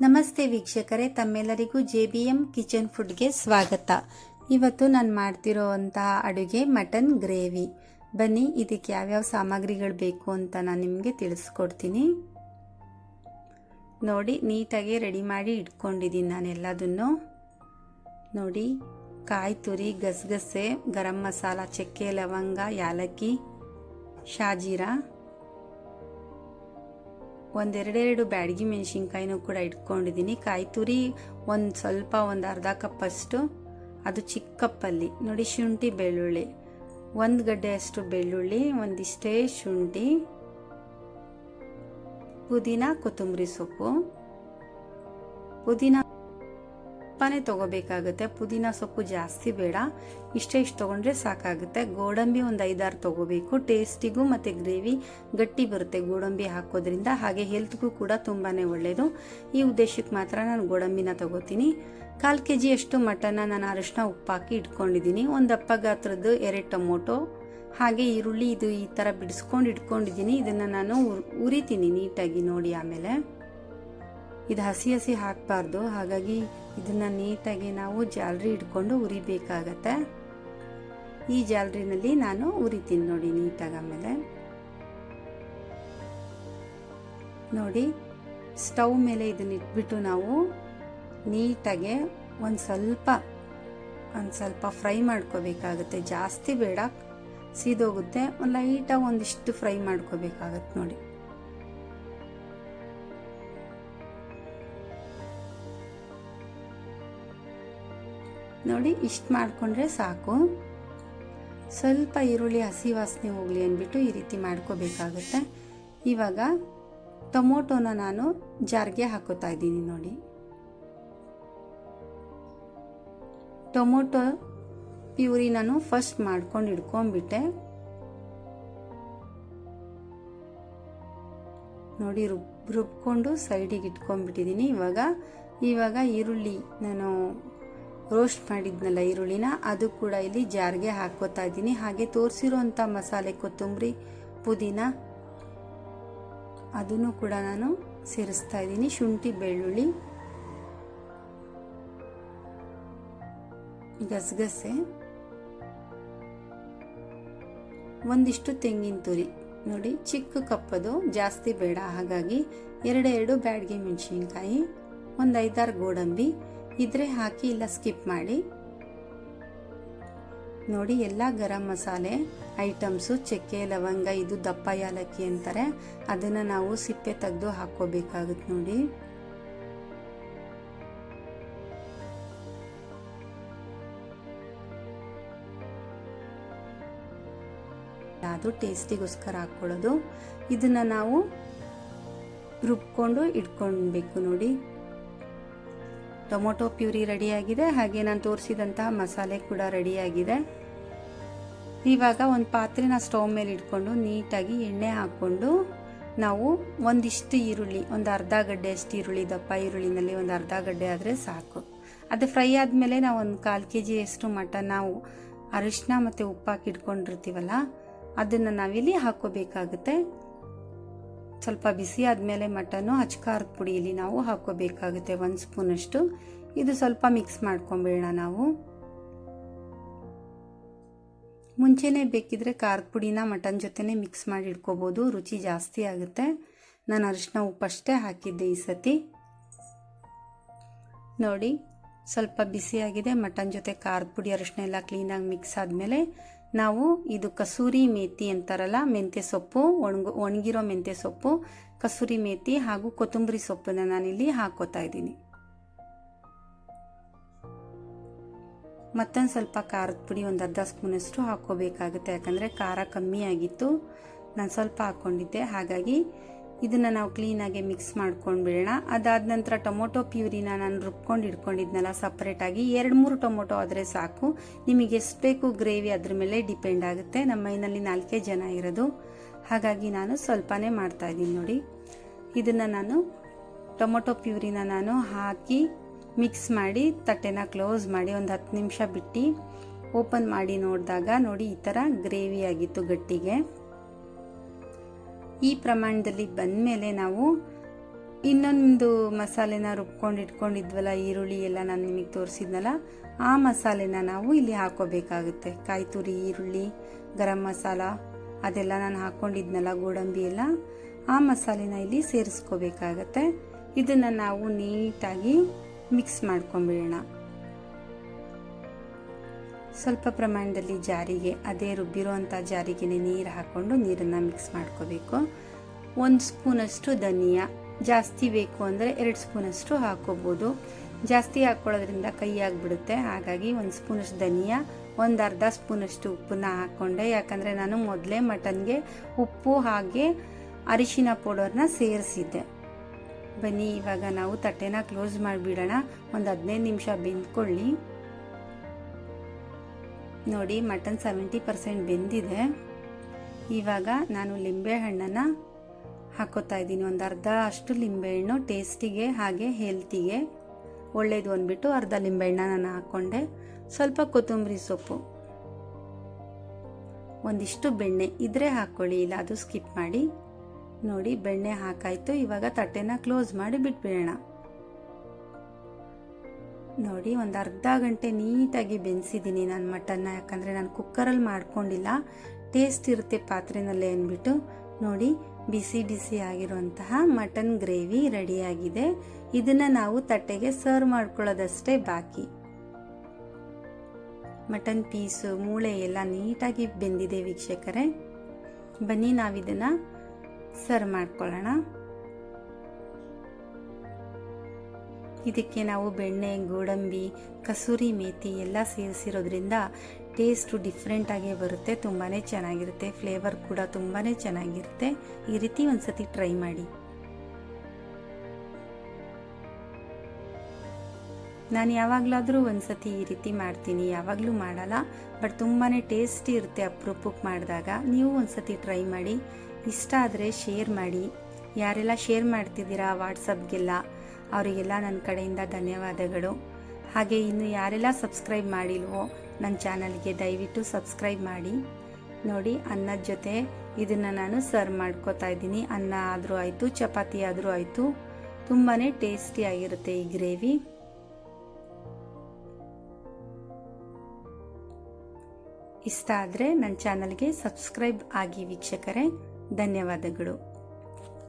ನಮಸ್ತೆ ವೀಕ್ಷಕರೇ, ತಮ್ಮೆಲ್ಲರಿಗೂ ಜೆ ಬಿ ಎಂ ಕಿಚನ್ ಫುಡ್ಗೆ ಸ್ವಾಗತ. ಇವತ್ತು ನಾನು ಮಾಡ್ತಿರೋವಂತಹ ಅಡುಗೆ ಮಟನ್ ಗ್ರೇವಿ. ಬನ್ನಿ, ಇದಕ್ಕೆ ಯಾವ್ಯಾವ ಸಾಮಗ್ರಿಗಳು ಬೇಕು ಅಂತ ನಾನು ನಿಮಗೆ ತಿಳಿಸ್ಕೊಡ್ತೀನಿ. ನೋಡಿ, ನೀಟಾಗಿ ರೆಡಿ ಮಾಡಿ ಇಟ್ಕೊಂಡಿದ್ದೀನಿ ನಾನು ಎಲ್ಲದನ್ನು. ನೋಡಿ, ಕಾಯಿ ತುರಿ, ಗಸಗಸೆ, ಗರಂ ಮಸಾಲ, ಚಕ್ಕೆ, ಲವಂಗ, ಯಾಲಕ್ಕಿ, ಶಾಜೀರಾ. ಒಂದೆರಡೆರಡು ಬ್ಯಾಡಗಿ ಮೆಣಸಿನ್ಕಾಯಿನೂ ಕೂಡ ಇಟ್ಕೊಂಡಿದ್ದೀನಿ. ಕಾಯಿ ತುರಿ ಒಂದು ಸ್ವಲ್ಪ ಒಂದು ಅರ್ಧ ಕಪ್ ಅಷ್ಟು. ಅದು ಚಿಕ್ಕ ಕಪ್ಪಲ್ಲಿ. ನೋಡಿ, ಶುಂಠಿ, ಬೆಳ್ಳುಳ್ಳಿ. ಒಂದು ಗಡ್ಡೆಯಷ್ಟು ಬೆಳ್ಳುಳ್ಳಿ, ಒಂದಿಷ್ಟೇ ಶುಂಠಿ. ಪುದೀನ, ಕೊತ್ತಂಬರಿ ಸೊಪ್ಪು. ಪುದೀನ ಸ್ವಲ್ಪನೇ ತಗೋಬೇಕಾಗುತ್ತೆ. ಪುದೀನ ಸೊಪ್ಪು ಜಾಸ್ತಿ ಬೇಡ. ಇಷ್ಟೇ ಇಷ್ಟು ತೊಗೊಂಡ್ರೆ ಸಾಕಾಗುತ್ತೆ. ಗೋಡಂಬಿ ಒಂದು ಐದಾರು ತೊಗೋಬೇಕು. ಟೇಸ್ಟಿಗೂ ಮತ್ತು ಗ್ರೇವಿ ಗಟ್ಟಿ ಬರುತ್ತೆ ಗೋಡಂಬಿ ಹಾಕೋದ್ರಿಂದ. ಹಾಗೆ ಹೆಲ್ತ್ಗೂ ಕೂಡ ತುಂಬಾ ಒಳ್ಳೆಯದು ಈ ಉದ್ದೇಶಕ್ಕೆ ಮಾತ್ರ ನಾನು ಗೋಡಂಬಿನ ತಗೋತೀನಿ. ಕಾಲು ಕೆ ಜಿಯಷ್ಟು ಮಟನ್ನ ನಾನು ಅರಿಶಿನ ಉಪ್ಪು ಹಾಕಿ ಇಟ್ಕೊಂಡಿದ್ದೀನಿ. ಒಂದು ಅಪ್ಪ ಗಾತ್ರದ್ದು ಎರಡು ಟೊಮೊಟೊ, ಹಾಗೆ ಈರುಳ್ಳಿ ಇದು ಈ ಥರ ಬಿಡಿಸ್ಕೊಂಡು ಇಟ್ಕೊಂಡಿದ್ದೀನಿ. ಇದನ್ನು ನಾನು ಉರಿತೀನಿ ನೀಟಾಗಿ ನೋಡಿ ಆಮೇಲೆ. ಇದು ಹಸಿ ಹಸಿ ಹಾಕಬಾರ್ದು. ಹಾಗಾಗಿ ಇದನ್ನು ನೀಟಾಗಿ ನಾವು ಜಾಲರಿ ಇಟ್ಕೊಂಡು ಉರಿಬೇಕಾಗತ್ತೆ. ಈ ಜಾಲರಿನಲ್ಲಿ ನಾನು ಉರಿತೀನಿ ನೋಡಿ ನೀಟಾಗಿ ಆಮೇಲೆ. ನೋಡಿ, ಸ್ಟವ್ ಮೇಲೆ ಇದನ್ನ ಇಟ್ಬಿಟ್ಟು ನಾವು ನೀಟಾಗೆ ಒಂದು ಸ್ವಲ್ಪ ಒಂದು ಸ್ವಲ್ಪ ಫ್ರೈ ಮಾಡ್ಕೋಬೇಕಾಗತ್ತೆ. ಜಾಸ್ತಿ ಬೇಡ, ಸೀದೋಗುತ್ತೆ. ಒಂದು ಲೈಟಾಗಿ ಒಂದಿಷ್ಟು ಫ್ರೈ ಮಾಡ್ಕೋಬೇಕಾಗತ್ತೆ ನೋಡಿ. ನೋಡಿ, ಇಷ್ಟು ಮಾಡಿಕೊಂಡ್ರೆ ಸಾಕು. ಸ್ವಲ್ಪ ಈರುಳ್ಳಿ, ಹಸಿ ವಾಸನೆ ಹೋಗಲಿ ಅಂದ್ಬಿಟ್ಟು ಈ ರೀತಿ ಮಾಡ್ಕೋಬೇಕಾಗುತ್ತೆ. ಇವಾಗ ಟೊಮೊಟೊನ ನಾನು ಜಾರ್ಗೆ ಹಾಕೋತಾ ಇದ್ದೀನಿ ನೋಡಿ. ಟೊಮೊಟೊ ಪ್ಯೂರಿ ನಾನು ಫಸ್ಟ್ ಮಾಡ್ಕೊಂಡು ಇಟ್ಕೊಂಡ್ಬಿಟ್ಟೆ. ನೋಡಿ ರುಬ್ ರುಬ್ಕೊಂಡು ಸೈಡಿಗೆ ಇಟ್ಕೊಂಡ್ಬಿಟ್ಟಿದ್ದೀನಿ. ಇವಾಗ ಇವಾಗ ಈರುಳ್ಳಿ ನಾನು ರೋಸ್ಟ್ ಮಾಡಿದ್ನಲ್ಲ ಈರುಳ್ಳಿನ, ಅದು ಕೂಡ ಇಲ್ಲಿ ಜಾರ್ಗೆ ಹಾಕೋತಾ ಇದ್ದೀನಿ. ಹಾಗೆ ತೋರಿಸಿರುವಂಥ ಮಸಾಲೆ ಕೊತ್ತಂಬರಿ, ಪುದೀನ, ಅದನ್ನು ಕೂಡ ನಾನು ಸೇರಿಸ್ತಾ ಇದ್ದೀನಿ. ಶುಂಠಿ, ಬೆಳ್ಳುಳ್ಳಿ, ಗಸಗಸೆ, ಒಂದಿಷ್ಟು ತೆಂಗಿನ ತುರಿ. ನೋಡಿ, ಚಿಕ್ಕ ಕಪ್ಪದು, ಜಾಸ್ತಿ ಬೇಡ. ಹಾಗಾಗಿ ಎರಡೆರಡು ಬ್ಯಾಡ್ಗೆ ಮೆಣಸಿನ್ಕಾಯಿ ಒಂದು ಐದಾರು ಗೋಡಂಬಿ ಇದ್ರೆ ಹಾಕಿ ಇಲ್ಲ ಸ್ಕಿಪ್ ಮಾಡಿ. ನೋಡಿ, ಎಲ್ಲ ಗರಂ ಮಸಾಲೆ, ಐಟಮ್ಸು, ಚಕ್ಕೆ, ಲವಂಗ, ಇದು ದಪ್ಪ ಯಾಲಕ್ಕಿ ಅಂತಾರೆ. ಅದನ್ನು ನಾವು ಸಿಪ್ಪೆ ತೆಗೆದು ಹಾಕ್ಕೋಬೇಕಾಗುತ್ತೆ ನೋಡಿ. ಅದು ಟೇಸ್ಟಿಗೋಸ್ಕರ ಹಾಕ್ಕೊಳ್ಳೋದು. ಇದನ್ನು ನಾವು ರುಬ್ಕೊಂಡು ಇಟ್ಕೊಳ್ಬೇಕು ನೋಡಿ. ಟೊಮೊಟೊ ಪ್ಯೂರಿ ರೆಡಿಯಾಗಿದೆ. ಹಾಗೆ ನಾನು ತೋರಿಸಿದಂತಹ ಮಸಾಲೆ ಕೂಡ ರೆಡಿಯಾಗಿದೆ. ಇವಾಗ ಒಂದು ಪಾತ್ರೆನ ಸ್ಟವ್ ಮೇಲೆ ಇಟ್ಕೊಂಡು ನೀಟಾಗಿ ಎಣ್ಣೆ ಹಾಕ್ಕೊಂಡು ನಾವು ಒಂದಿಷ್ಟು ಈರುಳ್ಳಿ, ಒಂದು ಅರ್ಧ ಗಡ್ಡೆ ಅಷ್ಟು ಈರುಳ್ಳಿ, ದಪ್ಪ ಈರುಳ್ಳಿನಲ್ಲಿ ಒಂದು ಅರ್ಧ ಗಡ್ಡೆ ಆದರೆ ಸಾಕು. ಅದು ಫ್ರೈ ಆದಮೇಲೆ ನಾವು ಒಂದು ಕಾಲು ಕೆ ಜಿಯಷ್ಟು ಮಟನ್ ನಾವು ಅರಿಶಿನ ಮತ್ತು ಉಪ್ಪು ಹಾಕಿ ಇಟ್ಕೊಂಡಿರ್ತೀವಲ್ಲ, ಅದನ್ನು ನಾವಿಲ್ಲಿ ಹಾಕೋಬೇಕಾಗುತ್ತೆ. ಸ್ವಲ್ಪ ಬಿಸಿ ಆದಮೇಲೆ ಮಟನ್ನು ಪುಡಿ ಪುಡಿಯಲ್ಲಿ ನಾವು ಹಾಕೋಬೇಕಾಗುತ್ತೆ ಒಂದು ಸ್ಪೂನಷ್ಟು ಇದು ಸ್ವಲ್ಪ ಮಿಕ್ಸ್ ಮಾಡ್ಕೊಂಬಿಡೋಣ ನಾವು. ಮುಂಚೆನೇ ಬೇಕಿದ್ರೆ ಖಾರದ ಪುಡಿನ ಮಟನ್ ಜೊತೆನೇ ಮಿಕ್ಸ್ ಮಾಡಿ ಇಟ್ಕೋಬೋದು, ರುಚಿ ಜಾಸ್ತಿ ಆಗುತ್ತೆ. ನಾನು ಅರಿಶಿನ ಉಪ್ಪಷ್ಟೇ ಹಾಕಿದ್ದೆ ಈ ಸತಿ. ನೋಡಿ, ಸ್ವಲ್ಪ ಬಿಸಿಯಾಗಿದೆ ಮಟನ್ ಜೊತೆ ಖಾರದ ಪುಡಿ, ಅರಿಶಿನ ಎಲ್ಲ ಕ್ಲೀನಾಗಿ ಮಿಕ್ಸ್ ಆದಮೇಲೆ ನಾವು ಇದು ಕಸೂರಿ ಮೇತಿ ಅಂತಾರಲ್ಲ, ಮೆಂತ್ಯ ಸೊಪ್ಪು, ಒಣಗು, ಒಣಗಿರೋ ಮೆಂತ್ಯ ಸೊಪ್ಪು, ಕಸೂರಿ ಮೇತಿ ಹಾಗೂ ಕೊತ್ತಂಬರಿ ಸೊಪ್ಪನ್ನು ನಾನಿಲ್ಲಿ ಹಾಕೋತಾ ಇದ್ದೀನಿ. ಮತ್ತೊಂದು ಸ್ವಲ್ಪ ಖಾರದ ಪುಡಿ ಒಂದು ಅರ್ಧ ಸ್ಪೂನಷ್ಟು ಹಾಕೋಬೇಕಾಗುತ್ತೆ ಯಾಕಂದರೆ ಖಾರ ಕಮ್ಮಿ ಆಗಿತ್ತು. ನಾನು ಸ್ವಲ್ಪ ಹಾಕ್ಕೊಂಡಿದ್ದೆ ಹಾಗಾಗಿ ಇದನ್ನು ನಾವು ಕ್ಲೀನಾಗಿ ಮಿಕ್ಸ್ ಮಾಡ್ಕೊಂಡು ಬಿಡೋಣ ಅದಾದ ನಂತರ ಟೊಮೊಟೊ ಪ್ಯೂರಿನ ನಾನು ರುಬ್ಕೊಂಡು ಇಟ್ಕೊಂಡಿದ್ನಲ್ಲ ಸಪ್ರೇಟಾಗಿ ಎರಡು ಮೂರು ಟೊಮೊಟೊ ಆದರೆ ಸಾಕು. ನಿಮಗೆ ಎಷ್ಟು ಬೇಕು ಗ್ರೇವಿ ಅದ್ರ ಮೇಲೆ ಡಿಪೆಂಡ್ ಆಗುತ್ತೆ. ನಮ್ಮ ಮೈನಲ್ಲಿ ನಾಲ್ಕೇ ಜನ ಇರೋದು. ಹಾಗಾಗಿ ನಾನು ಸ್ವಲ್ಪನೇ ಮಾಡ್ತಾ ಇದ್ದೀನಿ ನೋಡಿ. ಇದನ್ನು ನಾನು ಟೊಮೊಟೊ ಪ್ಯೂರಿನ ನಾನು ಹಾಕಿ ಮಿಕ್ಸ್ ಮಾಡಿ, ತಟ್ಟೆನ ಕ್ಲೋಸ್ ಮಾಡಿ ಒಂದು ಹತ್ತು ನಿಮಿಷ ಬಿಟ್ಟು ಓಪನ್ ಮಾಡಿ ನೋಡಿದಾಗ ನೋಡಿ ಈ ಥರ ಗ್ರೇವಿ ಆಗಿತ್ತು ಗಟ್ಟಿಗೆ. ಈ ಪ್ರಮಾಣದಲ್ಲಿ ಬಂದಮೇಲೆ ನಾವು ಇನ್ನೊಂದು ಮಸಾಲೆನ ರುಬ್ಕೊಂಡು ಇಟ್ಕೊಂಡಿದ್ವಲ್ಲ, ಈರುಳ್ಳಿ ಎಲ್ಲ ನಾನು ನಿಮಗೆ ತೋರಿಸಿದ್ನಲ್ಲ, ಆ ಮಸಾಲೆನ ನಾವು ಇಲ್ಲಿ ಹಾಕೋಬೇಕಾಗುತ್ತೆ. ಕಾಯಿ ತುರಿ ಈರುಳ್ಳಿ, ಗರಂ ಮಸಾಲ, ಅದೆಲ್ಲ ನಾನು ಹಾಕ್ಕೊಂಡಿದ್ನಲ್ಲ ಗೋಡಂಬಿ ಎಲ್ಲ, ಆ ಮಸಾಲೆನ ಇಲ್ಲಿ ಸೇರಿಸ್ಕೋಬೇಕಾಗತ್ತೆ. ಇದನ್ನು ನಾವು ನೀಟಾಗಿ ಮಿಕ್ಸ್ ಮಾಡ್ಕೊಂಬಿಡೋಣ. ಸ್ವಲ್ಪ ಪ್ರಮಾಣದಲ್ಲಿ ಜಾರಿಗೆ, ಅದೇ ರುಬ್ಬಿರುವಂಥ ಜಾರಿಗೆ ನೀರು ಹಾಕ್ಕೊಂಡು ನೀರನ್ನು ಮಿಕ್ಸ್ ಮಾಡ್ಕೋಬೇಕು. ಒಂದು ಸ್ಪೂನಷ್ಟು ಧನಿಯಾ, ಜಾಸ್ತಿ ಬೇಕು ಅಂದರೆ ಎರಡು ಸ್ಪೂನಷ್ಟು ಹಾಕೋಬೋದು. ಜಾಸ್ತಿ ಹಾಕ್ಕೊಳ್ಳೋದ್ರಿಂದ ಕೈ ಆಗಿಬಿಡುತ್ತೆ, ಹಾಗಾಗಿ ಒಂದು ಸ್ಪೂನಷ್ಟು ಧನಿಯಾ, ಒಂದು ಅರ್ಧ ಸ್ಪೂನಷ್ಟು ಉಪ್ಪನ್ನ ಹಾಕ್ಕೊಂಡೆ. ಯಾಕಂದರೆ ನಾನು ಮೊದಲೇ ಮಟನ್ಗೆ ಉಪ್ಪು ಹಾಗೆ ಅರಿಶಿನ ಪೌಡರ್ನ ಸೇರಿಸಿದ್ದೆ. ಬನ್ನಿ, ಇವಾಗ ನಾವು ತಟ್ಟೆನ ಕ್ಲೋಸ್ ಮಾಡಿಬಿಡೋಣ. ಒಂದು ಹದಿನೈದು ನಿಮಿಷ ಬೆಂದ್ಕೊಳ್ಳಿ. ನೋಡಿ, ಮಟನ್ ಸೆವೆಂಟಿ ಪರ್ಸೆಂಟ್ ಬೆಂದಿದೆ. ಇವಾಗ ನಾನು ಲಿಂಬೆಹಣ್ಣನ್ನು ಹಾಕೋತಾ ಇದ್ದೀನಿ. ಒಂದು ಅರ್ಧ ಅಷ್ಟು ಲಿಂಬೆಹಣ್ಣು ಟೇಸ್ಟಿಗೆ ಹಾಗೆ ಹೆಲ್ತಿಗೆ ಒಳ್ಳೆಯದು ಅಂದ್ಬಿಟ್ಟು ಅರ್ಧ ಲಿಂಬೆಹಣ್ಣ ನಾನು ಹಾಕ್ಕೊಂಡೆ ಸ್ವಲ್ಪ ಕೊತ್ತಂಬರಿ ಸೊಪ್ಪು, ಒಂದಿಷ್ಟು ಬೆಣ್ಣೆ ಇದ್ರೆ ಹಾಕ್ಕೊಳ್ಳಿ ಇಲ್ಲ ಅದು ಸ್ಕಿಪ್ ಮಾಡಿ. ನೋಡಿ, ಬೆಣ್ಣೆ ಹಾಕಾಯಿತು. ಇವಾಗ ತಟ್ಟೆನ ಕ್ಲೋಸ್ ಮಾಡಿ ಬಿಟ್ಬಿಡೋಣ. ನೋಡಿ, ಒಂದು ಅರ್ಧ ಗಂಟೆ ನೀಟಾಗಿ ಬೆನ್ಸಿದ್ದೀನಿ ನಾನು ಮಟನ್ನ, ಯಾಕಂದರೆ ನಾನು ಕುಕ್ಕರಲ್ಲಿ ಮಾಡ್ಕೊಂಡಿಲ್ಲ. ಟೇಸ್ಟ್ ಇರುತ್ತೆ ಪಾತ್ರೆನಲ್ಲೇ ಅಂದ್ಬಿಟ್ಟು. ನೋಡಿ, ಬಿಸಿ ಬಿಸಿ ಆಗಿರುವಂತಹ ಮಟನ್ ಗ್ರೇವಿ ರೆಡಿಯಾಗಿದೆ. ಇದನ್ನು ನಾವು ತಟ್ಟೆಗೆ ಸರ್ವ್ ಮಾಡ್ಕೊಳ್ಳೋದಷ್ಟೇ ಬಾಕಿ. ಮಟನ್ ಪೀಸು, ಮೂಳೆ ಎಲ್ಲ ನೀಟಾಗಿ ಬೆಂದಿದೆ ವೀಕ್ಷಕರೇ. ಬನ್ನಿ, ನಾವಿದನ್ನು ಸರ್ವ್ ಮಾಡ್ಕೊಳ್ಳೋಣ. ಇದಕ್ಕೆ ನಾವು ಬೆಣ್ಣೆ, ಗೋಡಂಬಿ, ಕಸೂರಿ ಮೇಥಿ ಎಲ್ಲ ಸೇರಿಸಿರೋದ್ರಿಂದ ಟೇಸ್ಟು ಡಿಫ್ರೆಂಟಾಗೇ ಬರುತ್ತೆ ತುಂಬಾ ಚೆನ್ನಾಗಿರುತ್ತೆ ಫ್ಲೇವರ್ ಕೂಡ ತುಂಬಾ ಚೆನ್ನಾಗಿರುತ್ತೆ. ಈ ರೀತಿ ಒಂದ್ಸತಿ ಟ್ರೈ ಮಾಡಿ. ನಾನು ಯಾವಾಗಲಾದರೂ ಒಂದ್ಸತಿ ಈ ರೀತಿ ಮಾಡ್ತೀನಿ, ಯಾವಾಗಲೂ ಮಾಡಲ್ಲ ಬಟ್ ತುಂಬಾ ಟೇಸ್ಟಿ ಇರುತ್ತೆ ಅಪ್ರೂಪಕ್ಕೆ ಮಾಡಿದಾಗ. ನೀವು ಒಂದ್ಸತಿ ಟ್ರೈ ಮಾಡಿ, ಇಷ್ಟ ಆದರೆ ಶೇರ್ ಮಾಡಿ. ಯಾರೆಲ್ಲ ಶೇರ್ ಮಾಡ್ತಿದ್ದೀರಾ ವಾಟ್ಸಪ್ಗೆಲ್ಲ ಅವರಿಗೆಲ್ಲ ನನ್ನ ಕಡೆಯಿಂದ ಧನ್ಯವಾದಗಳು. ಹಾಗೆ ಇನ್ನು ಯಾರೆಲ್ಲ ಸಬ್ಸ್ಕ್ರೈಬ್ ಮಾಡಿಲ್ವೋ ನನ್ನ ಚಾನಲ್ಗೆ ದಯವಿಟ್ಟು ಸಬ್ಸ್ಕ್ರೈಬ್ ಮಾಡಿ. ನೋಡಿ ಅನ್ನದ ಜೊತೆ ಇದನ್ನು ನಾನು ಸರ್ವ್ ಮಾಡ್ಕೋತಾ ಇದ್ದೀನಿ. ಅನ್ನ ಆದರೂ ಆಯಿತು, ಚಪಾತಿ ಆದರೂ ಆಯಿತು. ತುಂಬಾ ಟೇಸ್ಟಿಯಾಗಿರುತ್ತೆ ಈ ಗ್ರೇವಿ. ಇಷ್ಟ ಆದರೆ ನನ್ನ ಚಾನಲ್ಗೆ ಸಬ್ಸ್ಕ್ರೈಬ್ ಆಗಿ ವೀಕ್ಷಕರೇ, ಧನ್ಯವಾದಗಳು.